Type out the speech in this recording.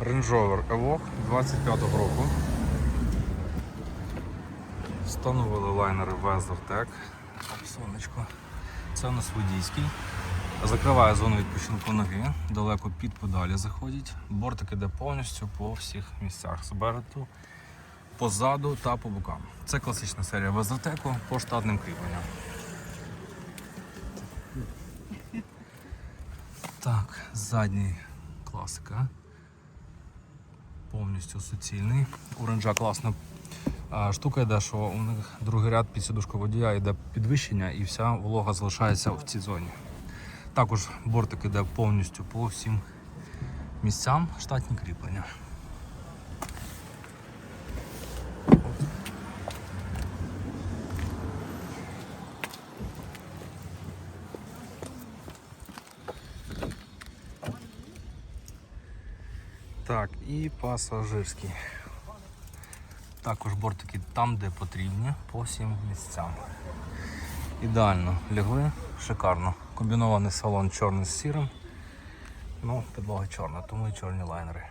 Range Rover Evoque 25-го року. Встановили лайнери. Оп, Сонечко. Це у нас водійський. Закриває зону відпочинку ноги, далеко під педалі заходять. Бортик іде повністю по всіх місцях спереду, позаду та по бокам. Це класична серія WeatherTech по штатним кріпленням. Так, задній класика. Повністю суцільний. Оранжа класна штука йде, що у них другий ряд під сідушку водія йде підвищення і вся волога залишається в цій зоні. Також бортик йде повністю по всім місцям штатні кріплення. Так, і пасажирський. Також бортики там, де потрібні, по всім місцям. Ідеально лягли, шикарно. Комбінований салон чорний з сірим. Ну, підлога чорна, тому і чорні лайнери.